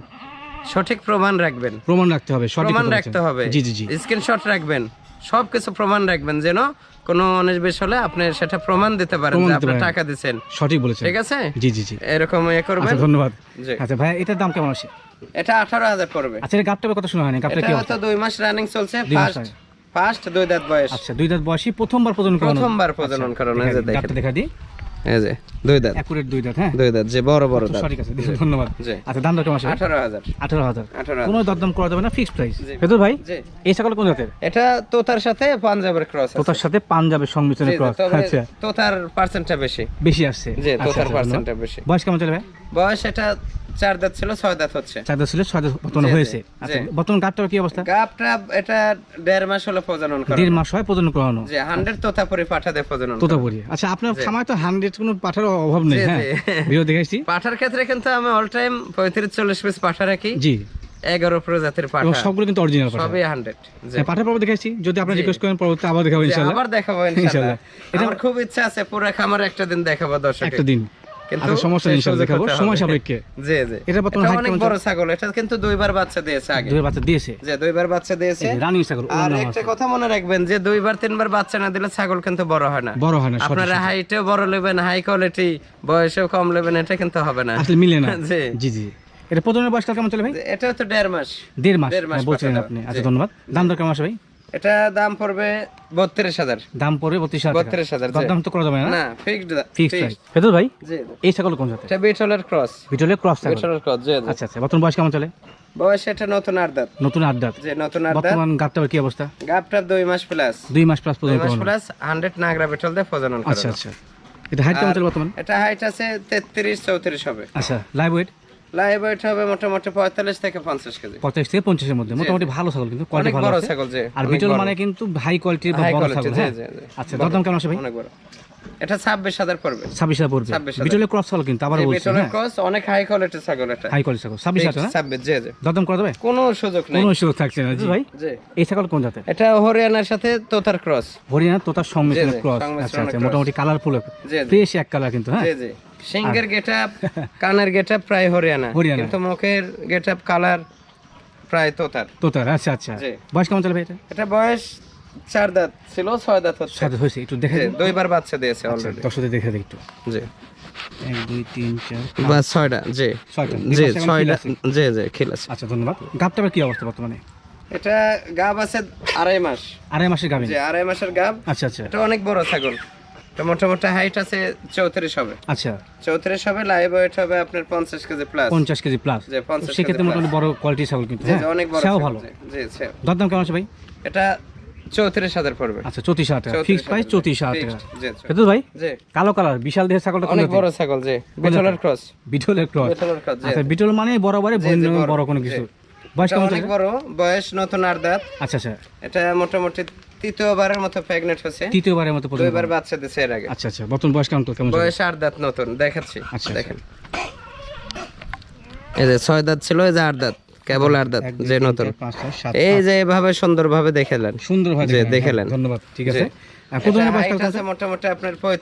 Speaker 2: সঠিক প্রমাণ রাখবেন।
Speaker 1: প্রমাণ রাখতে হবে সঠিক
Speaker 2: প্রমাণ রাখতে হবে।
Speaker 1: জি জি জি।
Speaker 2: স্ক্রিনশট রাখবেন। সবকিছু প্রমাণ রাখবেন যেন কোনো উনিশ হলে আপনি সেটা প্রমাণ দিতে পারেন যে আপনি টাকা দিচ্ছেন
Speaker 1: সঠিক বলেছেন।
Speaker 2: ঠিক আছে?
Speaker 1: জি জি জি।
Speaker 2: এরকম ইয়ে করবেন?
Speaker 1: আচ্ছা ধন্যবাদ আচ্ছা ভাই এটার দাম কেমন আছে
Speaker 2: এটা আঠারো হাজার পড়বে।
Speaker 1: আচ্ছা এটা গাপটা কত শোনা হয়নি গাপটা
Speaker 2: এটা
Speaker 1: কি
Speaker 2: হয়তো দুই মাস রানিং চলছে। ফার্স্ট ফার্স্ট দুই দাঁত বয়স।
Speaker 1: আচ্ছা দুই দাঁত বয়সী প্রথমবার প্রজনন করানো
Speaker 2: প্রথমবার প্রজনন করানো এই যে
Speaker 1: দেখা-
Speaker 2: দেখেন।
Speaker 1: গাবটা দেখা দিই।
Speaker 2: এই যে দুই দাঁত।
Speaker 1: অ্যাকুরেট দুই দাঁত হ্যাঁ?
Speaker 2: দুই দাঁত যে বড় বড় দাঁত।
Speaker 1: সঠিক আছে ধন্যবাদ। আচ্ছা দাম দর কেমন আছে
Speaker 2: আঠারো হাজার।
Speaker 1: আঠারো কোনো দরদাম করা যাবে না ফিক্সড প্রাইস। ভাই এই সকল কোন জাতের?
Speaker 2: এটা তোতার সাথে পাঞ্জাবের ক্রস আছে।
Speaker 1: তোতার সাথে পাঞ্জাবের
Speaker 2: জি,
Speaker 1: ক্রস আচ্ছা।
Speaker 2: তোতার পার্সেন্টটা বেশি।
Speaker 1: বেশি আসছে।
Speaker 2: জি
Speaker 1: আচ্ছা,
Speaker 2: তোতার
Speaker 1: আচ্ছা,
Speaker 2: পার্সেন্টটা বেশি।
Speaker 1: বয়স কেমন চলে ভাই?
Speaker 2: বয়স এটা চার দাঁত ছিল ছয় দাঁত হচ্ছে।
Speaker 1: চার দাঁত ছিল ছয় দাঁত বর্তমানে হয়েছে। আচ্ছা বর্তমান গাবটার কি অবস্থা?
Speaker 2: গাবটা এটা দেড় মাস হলো প্রজনন করা
Speaker 1: দেড় মাস হয় প্রজনন করানো।
Speaker 2: যে হান্ড্রেড তোতাপুরি পাঠা দিয়ে প্রজনন
Speaker 1: তোতাপুরি। আচ্ছা আপনার তো হান্ড্রেড কোনো পাঠার অভাব নেই হ্যাঁ? ভিডিও
Speaker 2: পাঠার ক্ষেত্রে কিন্তু আমি অল টাইম পঁয়ত্রিশ চল্লিশ পিস পাঠা রাখি।
Speaker 1: জি।
Speaker 2: এগারো প্রজাতির পাঠা।
Speaker 1: সবগুলো কিন্তু অরিজিনাল পাঠা।
Speaker 2: সবই হান্ড্রেড
Speaker 1: হ্যাঁ, পাঠার পর্ব দেখেছি যদি আপনি রিকোয়েস্ট করেন পরবর্তী আবার দেখাবো ইনশাআল্লাহ
Speaker 2: আবার দেখাবো ইনশাআল্লাহ আমার খুব ইচ্ছা আছে পুরো খামার একটা দিন দেখাবো দর্শক
Speaker 1: একটা দিন।
Speaker 2: কিন্তু
Speaker 1: আচ্ছা সমস্যা নেই
Speaker 2: সেই
Speaker 1: ইনশাআল্লাহ
Speaker 2: সুযোগ
Speaker 1: দেখাবো।
Speaker 2: হতে হবে।
Speaker 1: সময় সাপেক্ষে।
Speaker 2: জি জি।
Speaker 1: এটা বর্তমানে
Speaker 2: অনেক বড় ছাগল এটা কিন্তু দুইবার বাচ্চা দিয়েছে আগে।
Speaker 1: দুই বাচ্চা দিয়েছে?
Speaker 2: যে দুইবার বাচ্চা দিয়েছে।
Speaker 1: রানিং ছাগল
Speaker 2: আর একটা কথা মনে রাখবেন যে দুইবার তিনবার বাচ্চা না দিলে ছাগল কিন্তু বড় হয় না।
Speaker 1: বড় হয় না
Speaker 2: আপনারা হাইটেও বড় নেবেন হাই কোয়ালিটি বয়সেও কম নেবেন এটা কিন্তু হবে না।
Speaker 1: আসলে মিলে না। (laughs)
Speaker 2: জি।
Speaker 1: জি জি। এটা কেমন চলে ভাই?
Speaker 2: তো দেড় মাস।
Speaker 1: দেড় মাস হ্যাঁ, বলছিলেন আপনি। আচ্ছা ধন্যবাদ। দাম দর কেমন আসে ভাই?
Speaker 2: এটা দাম পড়বে বত্রিশ হাজার।
Speaker 1: দাম পড়বে বত্রিশ হাজার।
Speaker 2: 32,000 জি।
Speaker 1: দরদাম তো করা যাবে না?
Speaker 2: না ফিক্সড
Speaker 1: ফিক্স প্রাইস ফেদুর ভাই
Speaker 2: জি
Speaker 1: এই ছাগল কোন জাতের?
Speaker 2: এটা বিটলের ক্রস
Speaker 1: ভিটলে ক্রস
Speaker 2: বিটলের ক্রস জি।
Speaker 1: আচ্ছা আচ্ছা। বর্তমান বয়স কেমন চলে?
Speaker 2: বয়স এটা নতুন আট দাঁত।
Speaker 1: নতুন আট দাঁত।
Speaker 2: যে নতুন আট
Speaker 1: বর্তমান গাবটার কি অবস্থা?
Speaker 2: গাবটা দুই মাস প্লাস
Speaker 1: দুই মাস প্লাস
Speaker 2: দুই মাস প্লাস হান্ড্রেড নাগরা বিটল দিয়ে প্রজনন
Speaker 1: আচ্ছা আচ্ছা। এটা হাইট কেমন চলে বর্তমান?
Speaker 2: এটা হাইট আছে তেত্রিশ চৌত্রিশ হবে।
Speaker 1: আচ্ছা লাইভ ওয়েট
Speaker 2: লাইভ ওয়েট হবে মোটামুটি পঁয়তাল্লিশ থেকে পঞ্চাশ কেজি।
Speaker 1: পঁচাশ থেকে পঞ্চাশের মধ্যে মোটামুটি ভালো ছাগল কিন্তু কোয়ালিটি ভালো
Speaker 2: বড় ছাগল যে
Speaker 1: আর বিটল মানে কিন্তু হাই কোয়ালিটির বা বড় ছাগল হ্যাঁ। আচ্ছা দরদাম কেমন আসে ভাই?
Speaker 2: অনেক বড়। এটা ছাব্বিশ হাজার পড়বে।
Speaker 1: ছাব্বিশ হাজার পড়বে। বিটলের ক্রস ছাগল কিন্তু আবার বলছি
Speaker 2: বিটলের
Speaker 1: হ্যাঁ?
Speaker 2: ক্রস অনেক হাই কোয়ালিটির ছাগল এটা।
Speaker 1: হাই কোয়ালিটি ছাগল। ছাব্বিশ হাজার না
Speaker 2: ছাব্বিশ জি জি।
Speaker 1: দরদাম করা যাবে?
Speaker 2: কোনো সুযোগ নেই।
Speaker 1: কোনো সুযোগ থাকছে না জি ভাই?
Speaker 2: জি।
Speaker 1: এই ছাগল কোন জাতের?
Speaker 2: এটা হরিয়ানার সাথে তোতার ক্রস
Speaker 1: হরিয়ানা তোতার সংমিশ্রণ ক্রস আচ্ছা আচ্ছা মোটামুটি কালারফুল ফ্রেশ এক কালার কিন্তু হ্যাঁ?
Speaker 2: জি জি। সিংহের গেটআপ কানের গেটআপ প্রায় হরিয়ানা। কিন্তু মুখের গেটআপ কালার প্রায় তোতার।
Speaker 1: তোতার আচ্ছা আচ্ছা। বয়স কেমন চলে ভাই এটা?
Speaker 2: এটা বয়স চার দাঁত ছিল ছয় দাঁত হচ্ছে।
Speaker 1: সাথে হয়েছে একটু দেখে
Speaker 2: জি। দুইবার বাচ্চা দিয়েছে
Speaker 1: আচ্ছা,
Speaker 2: অলরেডি
Speaker 1: দর্শকদের দেখে দিই একটু।
Speaker 2: জি।
Speaker 1: এক দুই তিন চার
Speaker 2: বা ছয়টা জি।
Speaker 1: ছয়টা।
Speaker 2: জি ছয়টা। জি জি খিল আছে।
Speaker 1: আচ্ছা ধন্যবাদ। গাবটার কি অবস্থা বর্তমানে?
Speaker 2: এটা গাব আছে আড়াই মাস।
Speaker 1: আড়াই মাসের গাবিন
Speaker 2: যে আড়াই মাসের গাব।
Speaker 1: আচ্ছা আচ্ছা।
Speaker 2: এটা অনেক বড় ছাগল। এটা মোটামুটি হাইট আছে চৌত্রিশ হবে।
Speaker 1: আচ্ছা।
Speaker 2: চৌত্রিশ হবে লাইভ ওয়েট হবে আপনার পঞ্চাশ কেজি প্লাস
Speaker 1: পঞ্চাশ কেজি প্লাস সেক্ষেত্রে মোটামুটি বড় কোয়ালিটির ছাগল কিন্তু হ্যাঁ?
Speaker 2: অনেক বড়
Speaker 1: ভালো।
Speaker 2: জি,
Speaker 1: দরদাম কেমন আছে ভাই?
Speaker 2: এটা চৌত্রিশ হাজার পড়বে।
Speaker 1: আচ্ছা চৌত্রিশ হাজার টাকা।
Speaker 2: 34
Speaker 1: প্রাইস চৌত্রিশ হাজার টাকা। ভাই? কালো কালার বিশাল দেহের ছাগলটা
Speaker 2: অনেক বড় ছাগল বিটলের ক্রস।
Speaker 1: বিটলের ক্রস। আচ্ছা বিটল মানে বন্য
Speaker 2: বড়।
Speaker 1: বড় কোনো কিছু। বয়স কেমন
Speaker 2: অনেক বড় বয়স নতুন আর দাঁত।
Speaker 1: আচ্ছা আচ্ছা।
Speaker 2: এটা মোটামুটি তৃতীয়বারের মতো প্রেগনেন্ট হচ্ছে
Speaker 1: তৃতীয়বারের মতো
Speaker 2: দুইবার বাচ্চা দিছে এর আগে।
Speaker 1: আচ্ছা আচ্ছা। বর্তমান বয়স কেমন কেমন
Speaker 2: বয়স আর দাঁত নতুন। দেখাচ্ছি।
Speaker 1: আচ্ছা,
Speaker 2: দেখেন। এই যে ছয় দাঁত ছিল এই যে আট দাঁত। কেবল আর দাঁত যে নতুন।
Speaker 1: চার, পাঁচ, ছয়, সাত,
Speaker 2: এই যে এভাবে সুন্দরভাবে দেখালেন।
Speaker 1: সুন্দর ভাই দেখালেন। ধন্যবাদ ঠিক আছে।
Speaker 2: মোটামুটি আপনার হবে।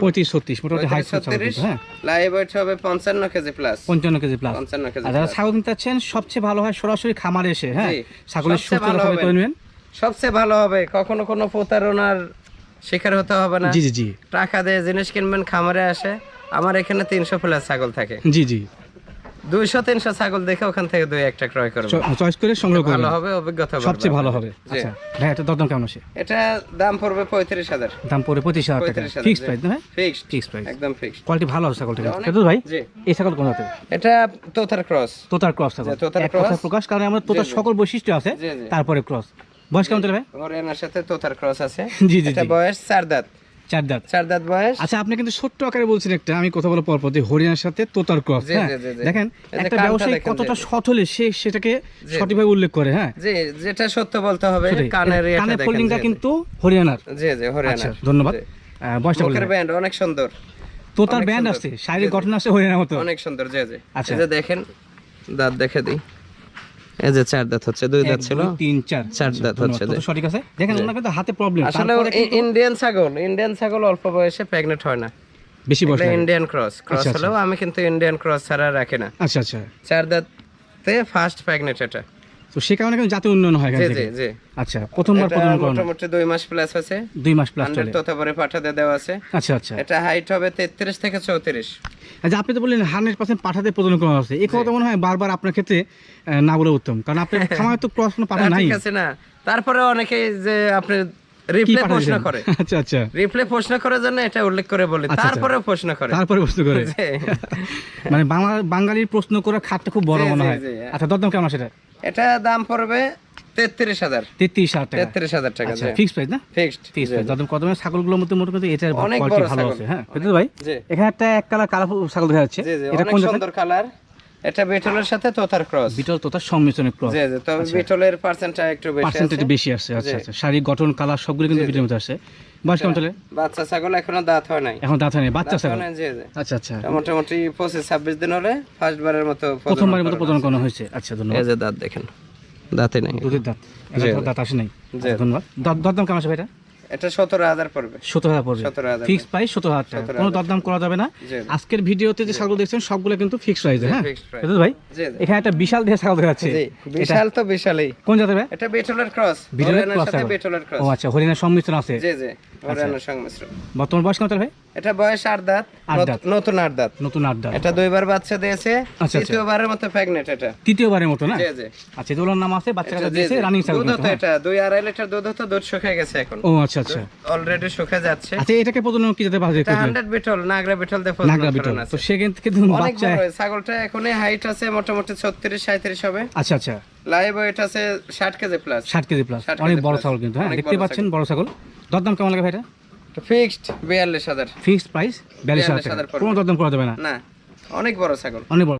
Speaker 1: মোটামুটি হাইট হ্যাঁ।
Speaker 2: লাইভ ওয়েট হবে পঞ্চান্ন কেজি প্লাস
Speaker 1: পঞ্চান্ন কেজি প্লাস
Speaker 2: পঞ্চান্ন কেজি
Speaker 1: আর যারা ছাগল কিনতে চাচ্ছেন সবচেয়ে ভালো হয় সরাসরি খামারে এসে হ্যাঁ। ছাগলের সুস্থ নেবেন।
Speaker 2: সবচেয়ে ভালো হবে কখনো কোনো প্রতারণার শিকার হতে হবে না।
Speaker 1: জি জি জি।
Speaker 2: টাকা দিয়ে জিনিস কিনবেন খামারে আসে। আমার এখানে তিনশো প্লাস ছাগল থাকে।
Speaker 1: জি জি।
Speaker 2: দুইশো তিনশো ছাগল দেখে ওখান থেকে দুই একটা ক্রয় করবে
Speaker 1: চয়েস করে সংগ্রহ করবেন।
Speaker 2: ভালো হবে অভিজ্ঞতা
Speaker 1: সবচেয়ে ভালো হবে। আচ্ছা ভাই এটা দরদাম কেমন আছে?
Speaker 2: এটা দাম পড়বে পঁয়ত্রিশ হাজার।
Speaker 1: দাম পড়ে পঁচিশ হাজার টাকা। প্রাইস না
Speaker 2: ফিক্সড।
Speaker 1: প্রাইস
Speaker 2: একদম ফিক্সড।
Speaker 1: কোয়ালিটি ভালো আছে ছাগলটা কিন্তু ভাই? এই ছাগল কোন জাতের?
Speaker 2: এটা তোতার ক্রস।
Speaker 1: তোতার ক্রস ছাগল।
Speaker 2: তোতার cross।
Speaker 1: প্রকাশ কারণ আমরা তোতার। সকল বৈশিষ্ট্য আছে। তারপরে ক্রস। বয়স কেমন ভাই?
Speaker 2: হরিয়ানার সাথে তোতার ক্রস আছে। (laughs)
Speaker 1: জি জি
Speaker 2: এটা বয়স চার দাঁত
Speaker 1: চার দাঁত
Speaker 2: চার দাঁত বয়স।
Speaker 1: আচ্ছা আপনি কিন্তু ছোট্ট আকারে বলছেন একটা আমি কথা বলার পর পর যে হরিয়ানার সাথে তোতার ক্রস হ্যাঁ?
Speaker 2: জি, জি, জি।
Speaker 1: দেখেন একটা ব্যবসায়ী কতটা
Speaker 2: জি, জি।
Speaker 1: সৎ হলে সে সেটাকে সঠিকভাবে উল্লেখ করে হ্যাঁ?
Speaker 2: জি যেটা সত্য বলতে হবে কানের
Speaker 1: কানের ফোল্ডিংটা
Speaker 2: জি, জি।
Speaker 1: কিন্তু হরিয়ানার।
Speaker 2: জি জি
Speaker 1: আচ্ছা ধন্যবাদ। বয়সটা
Speaker 2: ব্যান্ড অনেক সুন্দর।
Speaker 1: তোতার ব্যান্ড আছে শারীরিক
Speaker 2: জি।
Speaker 1: আছে হরিয়ানার মতো।
Speaker 2: অনেক সুন্দর জি জি।
Speaker 1: আচ্ছা।
Speaker 2: যে দেখেন দাঁত দেখে দিই। এই যে চার দাঁত হচ্ছে দুই দাঁত ছিল?
Speaker 1: তিন চার।
Speaker 2: চার দাঁত হচ্ছে,
Speaker 1: সঠিক আছে? দেখেন ওনার কিন্তু হাতে প্রবলেম
Speaker 2: আসলে ইন্ডিয়ান ছাগল ইন্ডিয়ান ছাগল অল্প বয়সে প্রেগনেন্ট হয় না।
Speaker 1: বেশি বয়স
Speaker 2: ইন্ডিয়ান ক্রস ক্রস হলেও আমি কিন্তু ইন্ডিয়ান ক্রস ছাড়া রাখি না।
Speaker 1: আচ্ছা আচ্ছা।
Speaker 2: চার দাঁতে ফার্স্ট প্রেগনেন্ট এটা।
Speaker 1: তো সে কারণে কিন্তু জাতীয় উন্নয়ন হয়
Speaker 2: জি জি জি।
Speaker 1: আচ্ছা প্রথমবার
Speaker 2: এটা
Speaker 1: প্রজনন
Speaker 2: মোটামুটি দুই মাস প্লাস আছে।
Speaker 1: দুই মাস প্লাস চলে।
Speaker 2: পাঠাতে দেওয়া আছে।
Speaker 1: আচ্ছা আচ্ছা।
Speaker 2: এটা হাইট হবে তেত্রিশ থেকে চৌত্রিশ।
Speaker 1: আচ্ছা আপনি তো বললেন হান্ড্রেড পার্সেন্ট পাঠাতে প্রজনন করা আছে এই কথা মনে হয় বারবার আপনার ক্ষেত্রে না বলে উত্তম। কারণ (laughs) খামারে তো ক্রস কোনো পাঠা নাই।
Speaker 2: ঠিক আছে না। তারপরে অনেকেই যে আপনি রিপ্লে প্রশ্ন করে। (laughs)
Speaker 1: আচ্ছা আচ্ছা।
Speaker 2: রিপ্লে প্রশ্ন করার জন্য এটা উল্লেখ করে বলি।
Speaker 1: আচ্ছা, আচ্ছা।
Speaker 2: তারপরে প্রশ্ন করে।
Speaker 1: তারপরে প্রশ্ন করে। (laughs) মানে বাংলা বাঙালির প্রশ্ন করার খাতটা খুব বড় মনে হয়। আচ্ছা দরদাম কেমন সেটা
Speaker 2: এটা দাম পড়বে তেত্রিশ হাজার।
Speaker 1: তেত্রিশ হাজার
Speaker 2: তেত্রিশ হাজার টাকা
Speaker 1: আচ্ছা ফিক্স প্রাইস না?
Speaker 2: ফিক্সড
Speaker 1: ফিক্স প্রাইস দরদাম কত ছাগলগুলোর মধ্যে মোটামুটি এটার
Speaker 2: অনেক বড়
Speaker 1: ভালো আছে হ্যাঁ। ভাই এখানে একটা এক কালার কালারফুল ছাগল দেখা যাচ্ছে
Speaker 2: জি জি
Speaker 1: এটা কোন
Speaker 2: সুন্দর কালার। এটা বেটলের সাথে তোতার ক্রস।
Speaker 1: বিটল তোতার সংমিশ্রণের ক্রস।
Speaker 2: জি জি তবে বেটলের পার্সেন্টটা একটু বেশি
Speaker 1: আচ্ছা আচ্ছা। শারীরিক গঠন কালার সবগুলো কিন্তু মধ্যে আসছে বয়স কেমন চলে
Speaker 2: বাচ্চা ছাগল এখনও দাঁত হয় নাই।
Speaker 1: এখন দাঁত বাচ্চা
Speaker 2: দাঁত
Speaker 1: ছাগল?
Speaker 2: হয় নাই, জি জি।
Speaker 1: আচ্ছা আচ্ছা।
Speaker 2: মোটামুটি পঁচিশ ছাব্বিশ দিন হলে ফার্স্ট বারের মতো
Speaker 1: প্রথমবারের মতো
Speaker 2: করানো
Speaker 1: হয়েছে। আচ্ছা ধন্যবাদ।
Speaker 2: এই যে দাঁত দেখেন দাঁতে নাই।
Speaker 1: দুধের দাঁত। দাঁত আসে নাই। আচ্ছা, ধন্যবাদ। দর- দরদাম কেমন আছে ভাই এটা
Speaker 2: এটা সতেরো হাজার পড়বে।
Speaker 1: সতেরো হাজার পড়বে।
Speaker 2: সতেরো হাজার
Speaker 1: ফিক্স প্রাইস সতেরো হাজার টাকা। কোনো দরদাম করা যাবে না। আজকের ভিডিওতে যে ছাগল দেখছেন সবগুলো কিন্তু ফিক্স প্রাইসে হ্যাঁ? ভাই এখানে একটা বিশাল দেহ ছাগল দেখা যাচ্ছে।
Speaker 2: বিশাল তো বিশালই।
Speaker 1: কোন জাতের ভাই?
Speaker 2: এটা বেটলের ক্রস
Speaker 1: বিটলের
Speaker 2: হরিয়ানার
Speaker 1: cross
Speaker 2: সাথে
Speaker 1: ছাগল।
Speaker 2: বেটলের ক্রস
Speaker 1: ও আচ্ছা হরিণের সংমিশ্রণ আছে।
Speaker 2: জি জি। হরিয়ানার সংমিশ্রণ।
Speaker 1: বর্তমান বয়স কেমন ভাই?
Speaker 2: এটা বয়স আট দাঁত
Speaker 1: আট দাঁত।
Speaker 2: নতুন আট দাঁত। এটা দুইবার বাচ্চা দিয়েছে
Speaker 1: আচ্ছা।
Speaker 2: তৃতীয়বারের মতো প্রেগনেন্ট এটা।
Speaker 1: তৃতীয়বারের মতো না?
Speaker 2: জি জি।
Speaker 1: আচ্ছা এগুলোর নাম আছে বাচ্চা কাচ্চা দিয়েছে রানিং ছাগল
Speaker 2: দুধ
Speaker 1: কিন্তু, হ্যাঁ?
Speaker 2: এটা দুই আড়াই লিটার দুধ হতো দুধ শুকিয়ে গেছে এখন।
Speaker 1: ও আচ্ছা আচ্ছা।
Speaker 2: অলরেডি যাচ্ছে।
Speaker 1: আচ্ছা এটাকে প্রজনন কি যেতে পারে
Speaker 2: এটা হান্ড্রেড বিটল নাগরা বিটল দিয়ে প্রজনন
Speaker 1: নাগরা বিটল তো সেখান থেকে বাচ্চা
Speaker 2: ছাগলটা হাইট আছে মোটামুটি ছত্রিশ সাঁত্রিশ হবে।
Speaker 1: আচ্ছা আচ্ছা।
Speaker 2: লাইভ ওয়েট আছে ষাট কেজি প্লাস
Speaker 1: ষাট কেজি প্লাস
Speaker 2: 60
Speaker 1: অনেক বড় ছাগল কিন্তু হ্যাঁ? দেখতে পাচ্ছেন বড় ছাগল। দরদাম কেমন লাগে ভাই এটা
Speaker 2: ফিক্সড বিয়াল্লিশ হাজার।
Speaker 1: ফিক্সড প্রাইস বিয়াল্লিশ হাজার
Speaker 2: 42,000
Speaker 1: টাকা। কোনো দরদাম করা যাবে না।
Speaker 2: না অনেক বড় ছাগল।
Speaker 1: অনেক বড়